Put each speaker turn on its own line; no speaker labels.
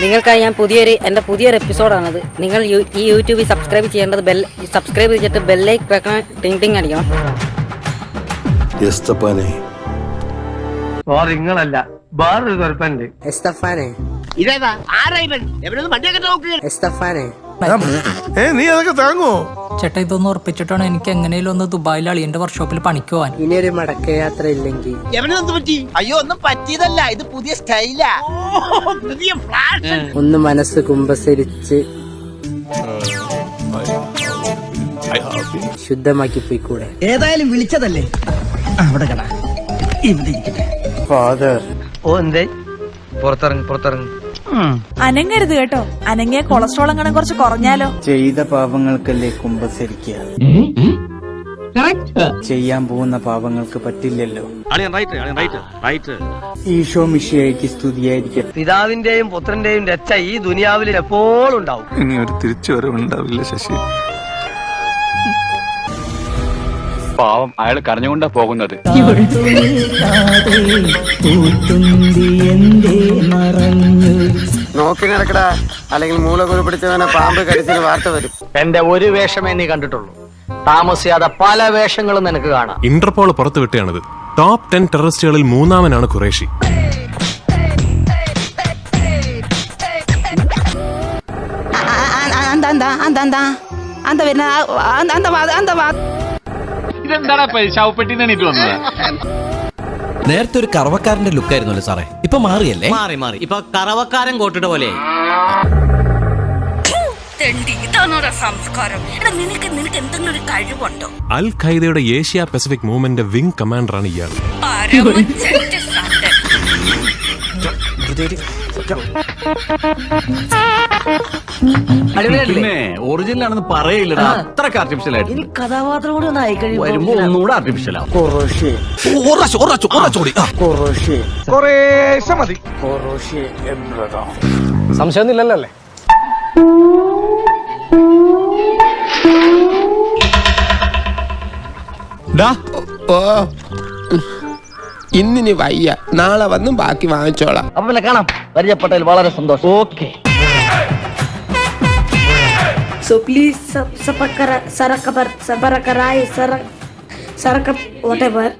നിങ്ങൾക്കായി ഞാൻ പുതിയൊരു എന്റെ പുതിയൊരു എപ്പിസോഡാണത്. നിങ്ങൾ ഈ യൂട്യൂബിൽ സബ്സ്ക്രൈബ് ചെയ്യേണ്ടത് ബെൽ സബ്സ്ക്രൈബ് ചെയ്തിട്ട് ബെല്ലൈക്ക് വെക്കണം ടിങ് ടിങ് അടിക്കണം.
നിങ്ങളല്ല. വേറൊരു കുഴപ്പമുണ്ട്
ഇതേതാ? ആരാ ഇവൻ? എവനൊന്ന് വണ്ടിയൊക്കെ നോക്കുക
എസ്തഫാനെ
ഏ നീ അതൊക്കെ താങ്ങോ
ചേട്ടാ ഇതൊന്ന് ഉറപ്പിച്ചിട്ടാണ് എനിക്ക് എങ്ങനെയും ഒന്ന് ദുബായിൽ അളിയന്റെ വർക്ക്ഷോപ്പിൽ പണിക്ക് പോവാൻ?
ഇനിയൊരു മടക്കയാത്ര ഇല്ലെങ്കിൽ.
എവനൊന്നും പറ്റി? അയ്യോ ഒന്നും പറ്റിയതല്ല. ഇത് പുതിയ സ്റ്റൈലാ പുതിയ ഫ്ലാഷ്
ഒന്ന് മനസ്സ് കുമ്പസരിച്ച് ശുദ്ധമാക്കി പോയിക്കൂടെ
ഏതായാലും വിളിച്ചതല്ലേ? അവിടെ കട. ഇവിടെ ഇരിക്കട്ടെ.
ഫാദർ
ഓ എന്തേ? പുറത്തിറങ്ങി പുറത്തിറങ്ങി.
അനങ്ങരുത് കേട്ടോ. അനങ്ങിയ കൊളസ്ട്രോൾ അങ്ങനെ കുറച്ച് കുറഞ്ഞാലോ?
ചെയ്ത പാപങ്ങൾക്കല്ലേ കുമ്പസരിക്കുക ചെയ്യാൻ പോകുന്ന പാപങ്ങൾക്ക് പറ്റില്ലല്ലോ. ഈശോ മിഷിയായിക്ക് സ്തുതിയായിരിക്കും
പിതാവിന്റെയും പുത്രന്റെയും രക്ഷ ഈ ദുനിയാവിൽ എപ്പോഴും ഉണ്ടാവും.
ഇനി ഒരു തിരിച്ചുവരവുണ്ടാവില്ല ശശി.
പാവം അയാൾ കരഞ്ഞുകൊണ്ടാ പോകുന്നത്.
നോക്കി നടക്കടാ അല്ലെങ്കിൽ മൂലകുരു പിടിച്ചവനെ പാമ്പ് കടിച്ചിന് വാർത്ത വരും
എന്റെ ഒരു വേഷമേ നീ കണ്ടിട്ടുള്ളൂ താമസിയാതെ പല വേഷങ്ങളും നിനക്ക് കാണാം
ഇന്റർപോൾ പുറത്തുവിട്ടയാണിത് ടോപ്പ് ടെൻ ടെററിസ്റ്റുകളിൽ മൂന്നാമനാണ് ഖുറേഷി
നേരത്തെ ഒരു കറവക്കാരന്റെ ലുക്കായിരുന്നല്ലോ സാറേ. ഇപ്പൊ മാറിയല്ലേ?
മാറി മാറി. ഇപ്പൊ കറവക്കാരൻ കോട്ടിട്ട പോലെ.
സംസ്കാരം? നിനക്ക് നിനക്ക് എന്തെങ്കിലും ഒരു കഴിവുണ്ടോ?
അൽ ഖൈദയുടെ ഏഷ്യ പസഫിക് മൂവ്മെന്റ് വിംഗ് കമാൻഡറാണ് ഇയാൾ.
പിന്നെ ഒറിജിനൽ ആണെന്ന് അത്രയ്ക്ക് ആർട്ടിഫിഷ്യൽ ആയിട്ട്
കഥാപാത്രം കൂടി ഒന്ന് ആയിക്കഴിഞ്ഞു
വരുമ്പോ ഒന്നുകൂടെ ആർട്ടിഫിഷ്യൽ ആവും.
കൊറോഷെ.
കുറേശ്ശെ മതി
സംശയമൊന്നുമില്ലല്ലോ അല്ലേ?
ഇന്നിനി വയ്യ നാളെ വന്നും ബാക്കി വാങ്ങിച്ചോളാം
അമ്മനെ കാണാം പരിചയപ്പെട്ടതിൽ വളരെ സന്തോഷം ഓക്കെ
സോ പ്ലീസ് സബറക്കറായി സറക്ക വോട്ടെവർ